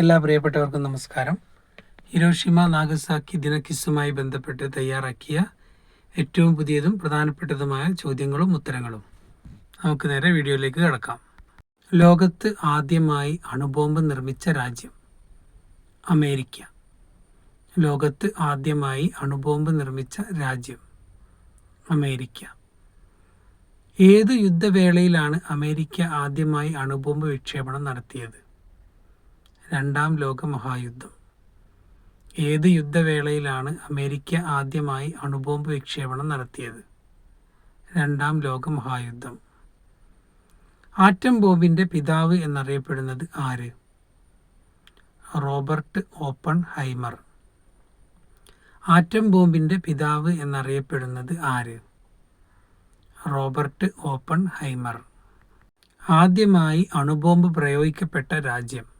എല്ലാ പ്രിയപ്പെട്ടവർക്കും നമസ്കാരം. ഹിരോഷിമ നാഗസാക്കി ദിനക്കിസുമായി ബന്ധപ്പെട്ട് തയ്യാറാക്കിയ ഏറ്റവും പുതിയതും പ്രധാനപ്പെട്ടതുമായ ചോദ്യങ്ങളും ഉത്തരങ്ങളും നമുക്ക് നേരെ വീഡിയോയിലേക്ക് കിടക്കാം. ലോകത്ത് ആദ്യമായി അണുബോംബ് നിർമ്മിച്ച രാജ്യം അമേരിക്ക. ലോകത്ത് ആദ്യമായി അണുബോംബ് നിർമ്മിച്ച രാജ്യം അമേരിക്ക. ഏത് യുദ്ധവേളയിലാണ് അമേരിക്ക ആദ്യമായി അണുബോംബ് വിക്ഷേപണം നടത്തിയത്? രണ്ടാം ലോക മഹായുദ്ധം ഏത് യുദ്ധവേളയിലാണ് അമേരിക്ക ആദ്യമായി അണുബോംബ് വിക്ഷേപണം നടത്തിയത്? രണ്ടാം ലോക മഹായുദ്ധം ആറ്റം ബോംബിന്റെ പിതാവ് എന്നറിയപ്പെടുന്നത് ആര്? റോബർട്ട് ഓപ്പൺ ഹൈമർ ആറ്റം ബോംബിന്റെ പിതാവ് എന്നറിയപ്പെടുന്നത് ആര്? റോബർട്ട് ഓപ്പൺ ഹൈമർ ആദ്യമായി അണുബോംബ് പ്രയോഗിക്കപ്പെട്ട രാജ്യം.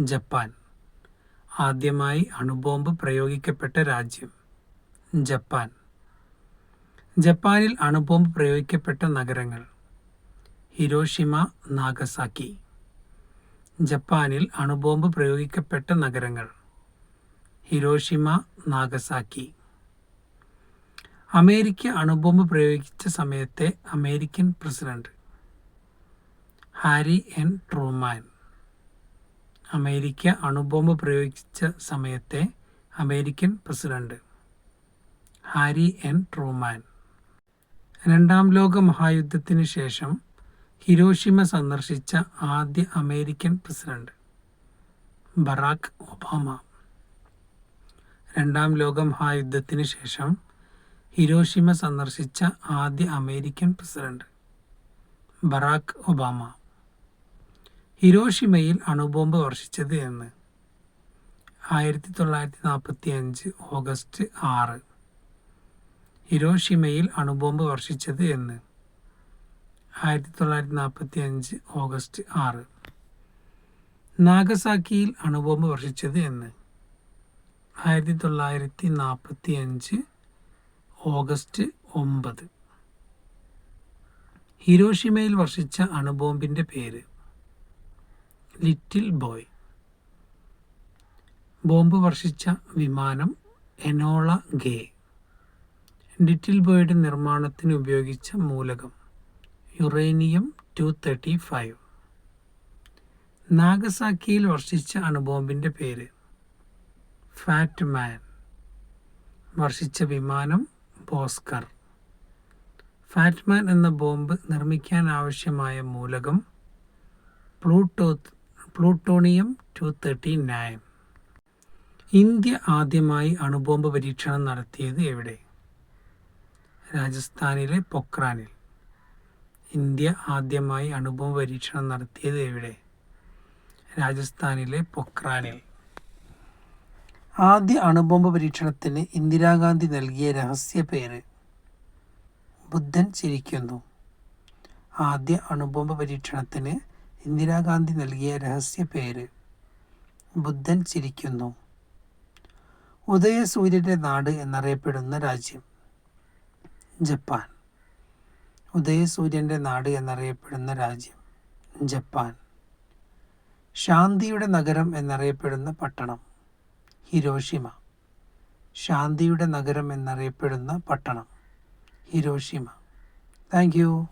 ജപ്പാൻ. ആദ്യമായി അണുബോംബ് പ്രയോഗിക്കപ്പെട്ട രാജ്യം ജപ്പാൻ. ജപ്പാനിൽ അണുബോംബ് പ്രയോഗിക്കപ്പെട്ട നഗരങ്ങൾ ഹിരോഷിമ നാഗസാക്കി. ജപ്പാനിൽ അണുബോംബ് പ്രയോഗിക്കപ്പെട്ട നഗരങ്ങൾ ഹിരോഷിമ നാഗസാക്കി. അമേരിക്ക അണുബോംബ് പ്രയോഗിച്ച സമയത്തെ American president Harry N Truman. America അണുബോംബ് പ്രയോഗിച്ച സമയത്തെ American president Harry N. Truman. രണ്ടാം ലോക മഹായുദ്ധത്തിന് ശേഷം ഹിരോഷിമ സന്ദർശിച്ച ആദ്യ അമേരിക്കൻ പ്രസിഡന്റ് ബറാക്ക് ഒബാമ. രണ്ടാം ലോക മഹായുദ്ധത്തിന് ശേഷം ഹിരോഷിമ സന്ദർശിച്ച ആദ്യ അമേരിക്കൻ പ്രസിഡന്റ് ബറാക്ക് ഒബാമ. ഹിരോഷിമയിൽ അണുബോംബ് വർഷിച്ചത് എന്ന്. ആയിരത്തി തൊള്ളായിരത്തി നാൽപ്പത്തി അഞ്ച് ഓഗസ്റ്റ് ആറ്. ഹിരോഷിമയിൽ അണുബോംബ് വർഷിച്ചത് എന്ന്. ആയിരത്തി തൊള്ളായിരത്തി നാൽപ്പത്തി അഞ്ച് ഓഗസ്റ്റ് ആറ്. നാഗസാക്കിയിൽ അണുബോംബ് വർഷിച്ചത് എന്ന്. ആയിരത്തി തൊള്ളായിരത്തി നാൽപ്പത്തി അഞ്ച് ഓഗസ്റ്റ് ഒമ്പത്. ഹിരോഷിമയിൽ വർഷിച്ച അണുബോംബിന്റെ പേര്. Little boy. ബോംബ് വർഷിച്ച വിമാനം എനോള ഗേ. ലിറ്റിൽ ബോയുടെ നിർമ്മാണത്തിന് ഉപയോഗിച്ച മൂലകം യുറേനിയം ടു തേർട്ടി ഫൈവ്. നാഗസാക്കിയിൽ വർഷിച്ച അണുബോംബിന്റെ പേര് ഫാറ്റ് മാൻ. വർഷിച്ച വിമാനം ബോസ്കർ. ഫാറ്റ്മാൻ എന്ന ബോംബ് നിർമ്മിക്കാൻ ആവശ്യമായ മൂലകം pluto plutonium two thirty nine India ആദ്യമായി അണുബോംബ് പരീക്ഷണം നടത്തിയത് എവിടെ? രാജസ്ഥാനിലെ പൊക്രാനിൽ. ഇന്ത്യ ആദ്യമായി അണുബോംബ് പരീക്ഷണം നടത്തിയത് എവിടെ? രാജസ്ഥാനിലെ പൊക്രാനിൽ. ആദ്യ അണുബോംബ് പരീക്ഷണത്തിന് ഇന്ദിരാഗാന്ധി നൽകിയ രഹസ്യ പേര്. ബുദ്ധൻ ചിരിക്കുന്നു. ആദ്യ അണുബോംബ് പരീക്ഷണത്തിന് ഇന്ദിരാഗാന്ധി നൽകിയ രഹസ്യ പേര് ബുദ്ധൻ ചിരിക്കുന്നു. ഉദയസൂര്യന്റെ നാട് എന്നറിയപ്പെടുന്ന രാജ്യം ജപ്പാൻ. ഉദയസൂര്യന്റെ നാട് എന്നറിയപ്പെടുന്ന രാജ്യം ജപ്പാൻ. ശാന്തിയുടെ നഗരം എന്നറിയപ്പെടുന്ന പട്ടണം ഹിരോഷിമ. ശാന്തിയുടെ നഗരം എന്നറിയപ്പെടുന്ന പട്ടണം ഹിരോഷിമ. താങ്ക്